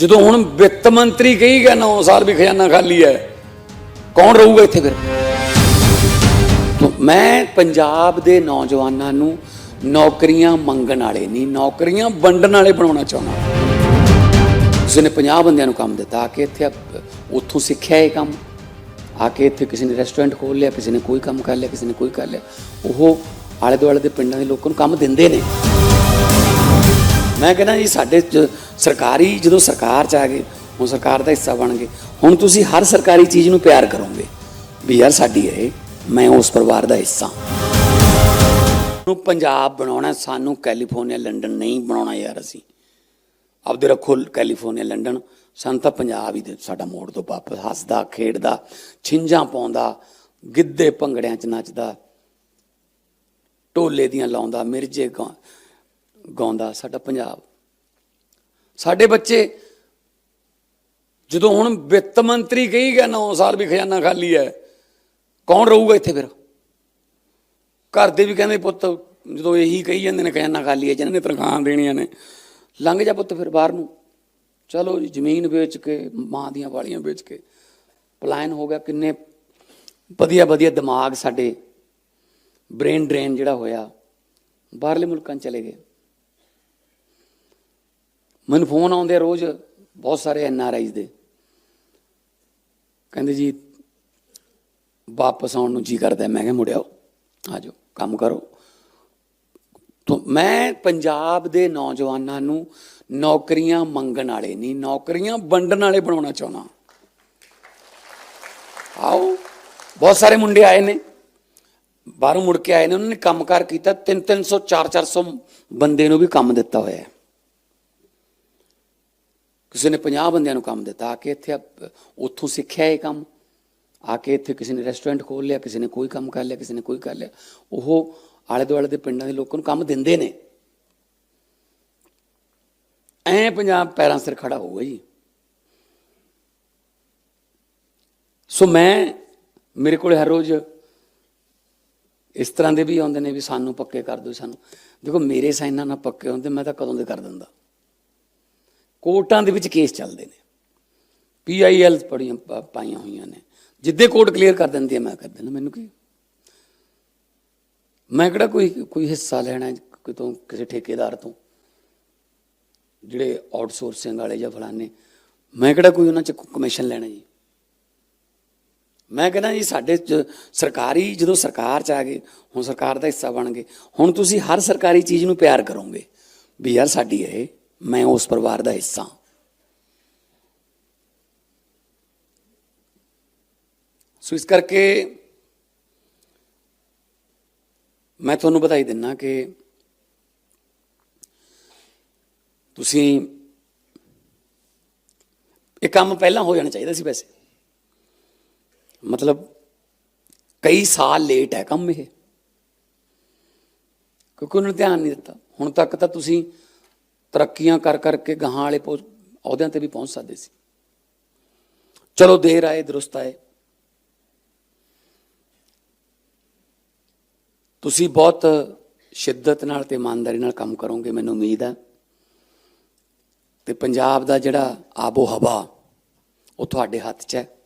ਜਦੋਂ ਹੁਣ ਵਿੱਤ ਮੰਤਰੀ ਕਹੀ ਗਿਆ 9 ਸਾਲ ਵੀ ਖਜ਼ਾਨਾ ਖਾਲੀ ਹੈ, ਕੌਣ ਰਹੂਗਾ ਇੱਥੇ ਫਿਰ? ਮੈਂ ਪੰਜਾਬ ਦੇ ਨੌਜਵਾਨਾਂ ਨੂੰ ਨੌਕਰੀਆਂ ਮੰਗਣ ਵਾਲੇ ਨਹੀਂ, ਨੌਕਰੀਆਂ ਵੰਡਣ ਵਾਲੇ ਬਣਾਉਣਾ ਚਾਹੁੰਦਾ। ਕਿਸੇ ਨੇ 50 ਬੰਦਿਆਂ ਨੂੰ ਕੰਮ ਦਿੱਤਾ, ਆ ਕੇ ਇੱਥੇ ਉੱਥੋਂ ਸਿੱਖਿਆ ਇਹ ਕੰਮ। ਆ ਕੇ ਇੱਥੇ ਕਿਸੇ ਨੇ ਰੈਸਟੋਰੈਂਟ ਖੋਲ ਲਿਆ, ਕਿਸੇ ਨੇ ਕੋਈ ਕੰਮ ਕਰ ਲਿਆ, ਕਿਸੇ ਨੇ ਕੋਈ ਕਰ ਲਿਆ। ਉਹ ਆਲੇ ਦੁਆਲੇ ਦੇ ਪਿੰਡਾਂ ਦੇ ਲੋਕਾਂ ਨੂੰ ਕੰਮ ਦਿੰਦੇ ਨੇ। ਮੈਂ ਕਹਿੰਦਾ ਜੀ ਸਾਡੇ ਸਰਕਾਰੀ ਜਦੋਂ ਸਰਕਾਰ ਚ ਆ ਗਏ ਹੁਣ ਸਰਕਾਰ ਦਾ ਹਿੱਸਾ ਬਣ ਗਏ। ਹੁਣ ਤੁਸੀਂ ਹਰ ਸਰਕਾਰੀ ਚੀਜ਼ ਨੂੰ ਪਿਆਰ ਕਰੋਗੇ ਵੀ ਯਾਰ ਸਾਡੀ ਹੈ ਇਹ, ਮੈਂ ਉਸ ਪਰਿਵਾਰ ਦਾ ਹਿੱਸਾ ਨੂੰ ਪੰਜਾਬ ਬਣਾਉਣਾ ਸਾਨੂੰ ਕੈਲੀਫੋਰਨੀਆ ਲੰਡਨ ਨਹੀਂ ਬਣਾਉਣਾ ਯਾਰ ਅਸੀਂ। ਆਪਦੇ ਰੱਖੋ ਕੈਲੀਫੋਰਨੀਆ ਲੰਡਨ। ਸਾਨੂੰ ਤਾਂ ਪੰਜਾਬ ਹੀ ਦੇ ਸਾਡਾ ਮੋੜ ਤੋਂ ਵਾਪਸ ਹੱਸਦਾ ਖੇਡਦਾ ਛਿੰਝਾਂ ਪਾਉਂਦਾ ਗਿੱਧੇ ਭੰਗੜਿਆਂ 'ਚ ਨੱਚਦਾ ਢੋਲੇ ਦੀਆਂ ਲਾਉਂਦਾ ਮਿਰਜੇ ਗਾ- ਗਾਉਂਦਾ ਸਾਡਾ ਪੰਜਾਬ। ਸਾਡੇ ਬੱਚੇ ਜਦੋਂ ਹੁਣ ਵਿੱਤ ਮੰਤਰੀ ਕਹੀ ਗਿਆ 9 ਸਾਲ ਵੀ ਖਜ਼ਾਨਾ ਖਾਲੀ ਹੈ, ਕੌਣ ਰਹੂਗਾ ਇੱਥੇ ਫਿਰ? ਘਰ ਦੇ ਵੀ ਕਹਿੰਦੇ ਪੁੱਤ, ਜਦੋਂ ਇਹੀ ਕਹੀ ਜਾਂਦੇ ਨੇ ਖਜ਼ਾਨਾ ਖਾਲੀ ਹੈ, ਜਿਹਨਾਂ ਨੇ ਤਨਖਾਹਾਂ ਦੇਣੀਆਂ ਨੇ, ਲੰਘ ਜਾ ਪੁੱਤ ਫਿਰ ਬਾਹਰ ਨੂੰ। ਚਲੋ ਜੀ, ਜ਼ਮੀਨ ਵੇਚ ਕੇ, ਮਾਂ ਦੀਆਂ ਵਾਲੀਆਂ ਵੇਚ ਕੇ ਪਲਾਇਨ ਹੋ ਗਿਆ, ਕਿੰਨੇ ਵਧੀਆ ਵਧੀਆ ਦਿਮਾਗ ਸਾਡੇ, ਬ੍ਰੇਨ ਡਰੇਨ ਜਿਹੜਾ ਹੋਇਆ, ਬਾਹਰਲੇ ਮੁਲਕਾਂ 'ਚ ਚਲੇ ਗਏ। ਮੈਨੂੰ ਫੋਨ ਆਉਂਦੇ ਆ ਰੋਜ਼, ਬਹੁਤ ਸਾਰੇ ਐਨ ਆਰ ਆਈਜ਼ ਦੇ। ਕਹਿੰਦੇ ਜੀ, ਵਾਪਸ ਆਉਣ ਨੂੰ ਜੀ ਕਰਦਾ ਮੈਂ ਕਿਹਾ ਮੁੜਿਆਓ ਆ ਜਾਓ, ਕੰਮ ਕਰੋ। ਤੋ ਮੈਂ ਪੰਜਾਬ ਦੇ ਨੌਜਵਾਨਾਂ ਨੂੰ ਨੌਕਰੀਆਂ ਮੰਗਣ ਵਾਲੇ ਨਹੀਂ, ਨੌਕਰੀਆਂ ਵੰਡਣ ਵਾਲੇ ਬਣਾਉਣਾ ਚਾਹੁੰਦਾ। ਆਓ, ਬਹੁਤ ਸਾਰੇ ਮੁੰਡੇ ਆਏ ਨੇ। ਬਾਹਰੋਂ ਮੁੜ ਕੇ ਆਏ ਨੇ, ਉਹਨਾਂ ਨੇ ਕੰਮਕਾਰ ਕੀਤਾ 3 300 4 400 ਬੰਦੇ ਨੂੰ ਵੀ ਕੰਮ ਦਿੱਤਾ ਹੋਇਆ ਹੈ। ਕਿਸੇ ਨੇ 50 ਬੰਦਿਆਂ ਨੂੰ ਕੰਮ ਦਿੱਤਾ, ਆ ਕੇ ਇੱਥੇ ਉੱਥੋਂ ਸਿੱਖਿਆ ਇਹ ਕੰਮ। ਆ ਕੇ ਇੱਥੇ ਕਿਸੇ ਨੇ ਰੈਸਟੋਰੈਂਟ ਖੋਲ ਲਿਆ, ਕਿਸੇ ਨੇ ਕੋਈ ਕੰਮ ਕਰ ਲਿਆ, ਕਿਸੇ ਨੇ ਕੋਈ ਕਰ ਲਿਆ। ਉਹ ਆਲੇ ਦੁਆਲੇ ਦੇ ਪਿੰਡਾਂ ਦੇ ਲੋਕਾਂ ਨੂੰ ਕੰਮ ਦਿੰਦੇ ਨੇ। ਐ ਪੰਜਾਬ ਪੈਰਾਂ ਸਿਰ ਖੜਾ ਹੋਊਗਾ ਜੀ। ਸੋ ਮੈਂ, ਮੇਰੇ ਕੋਲ ਹਰ ਰੋਜ਼ ਇਸ ਤਰ੍ਹਾਂ ਦੇ ਵੀ ਆਉਂਦੇ ਨੇ ਵੀ ਸਾਨੂੰ ਪੱਕੇ ਕਰ ਦਿਓ, ਸਾਨੂੰ। ਦੇਖੋ, ਮੇਰੇ ਸਾਈਨਾਂ ਨਾਲ ਪੱਕੇ ਹੁੰਦੇ ਮੈਂ ਤਾਂ ਕਦੋਂ ਦੇ ਕਰ ਦਿੰਦਾ। ਕੋਰਟਾਂ ਦੇ ਵਿੱਚ ਕੇਸ ਚੱਲਦੇ ਨੇ। ਪੀਆਈਐਲ ਪੜੀਆਂ ਪਾ- ਪਾਈਆਂ ਹੋਈਆਂ ਨੇ। ਜਿੱਦੇ ਕੋਰਟ ਕਲੀਅਰ ਕਰ ਦਿੰਦੀ ਹੈ ਮੈਂ ਕਰ ਦਿੰਦਾ। ਮੈਨੂੰ ਕੀ? ਮੈਂ ਕਿਹੜਾ ਕੋਈ ਕੋਈ ਹਿੱਸਾ ਲੈਣਾ ਕਿਤੋਂ ਕਿਸੇ ਠੇਕੇਦਾਰ ਤੋਂ? ਜਿਹੜੇ ਆਊਟਸੋਰਸਿੰਗ ਵਾਲੇ ਜਾਂ ਫਲਾਣੇ। ਮੈਂ ਕਿਹੜਾ ਕੋਈ ਉਹਨਾਂ ਚ ਕਮਿਸ਼ਨ ਲੈਣਾ ਜੀ? ਮੈਂ ਕਹਿੰਦਾ ਜੀ ਸਾਡੇ ਸਰਕਾਰੀ ਜਦੋਂ ਸਰਕਾਰ ਚ ਆ ਗਏ ਹੁਣ ਸਰਕਾਰ ਦਾ ਹਿੱਸਾ ਬਣ ਗਏ। ਹੁਣ ਤੁਸੀਂ ਹਰ ਸਰਕਾਰੀ ਚੀਜ਼ ਨੂੰ ਪਿਆਰ ਕਰੋਗੇ। ਵੀ ਯਾਰ ਸਾਡੀ ਹੈ ਇਹ, ਮੈਂ ਉਸ ਪਰਿਵਾਰ ਦਾ ਹਿੱਸਾ ਸੋ ਇਸ ਕਰਕੇ ਮੈਂ ਤੁਹਾਨੂੰ ਬਧਾਈ ਦਿੰਨਾ ਕਿ ਤੁਸੀਂ ਇਹ ਕੰਮ ਪਹਿਲਾਂ ਹੋ ਜਾਣਾ ਚਾਹੀਦਾ ਸੀ ਵੈਸੇ। ਮਤਲਬ ਕਈ ਸਾਲ ਲੇਟ ਹੈ ਕੰਮ ਇਹ। ਕਿਉਂਕਿ ਉਹਨਾਂ ਨੇ ਧਿਆਨ ਨਹੀਂ ਦਿੱਤਾ। ਹੁਣ ਤੱਕ ਤਾਂ ਤੁਸੀਂ ਤਰੱਕੀਆਂ ਕਰ ਕਰਕੇ ਗਾਹਾਂ ਵਾਲੇ ਪਹੁੰ- ਅਹੁਦਿਆਂ ਤੇ ਵੀ ਪਹੁੰਚ ਸਕਦੇ ਸੀ। ਚਲੋ ਦੇਰ ਆਏ, ਦਰੁਸਤ ਆਏ। ਤੁਸੀਂ ਬਹੁਤ ਸ਼ਿੱਦਤ ਨਾਲ ਤੇ ਇਮਾਨਦਾਰੀ ਨਾਲ ਕੰਮ ਕਰੋਗੇ, ਮੈਨੂੰ ਉਮੀਦ ਹੈ। ਤੇ ਪੰਜਾਬ ਦਾ ਜਿਹੜਾ ਆਬੋ ਹਵਾ ਉਹ ਤੁਹਾਡੇ ਹੱਥ 'ਚ ਹੈ।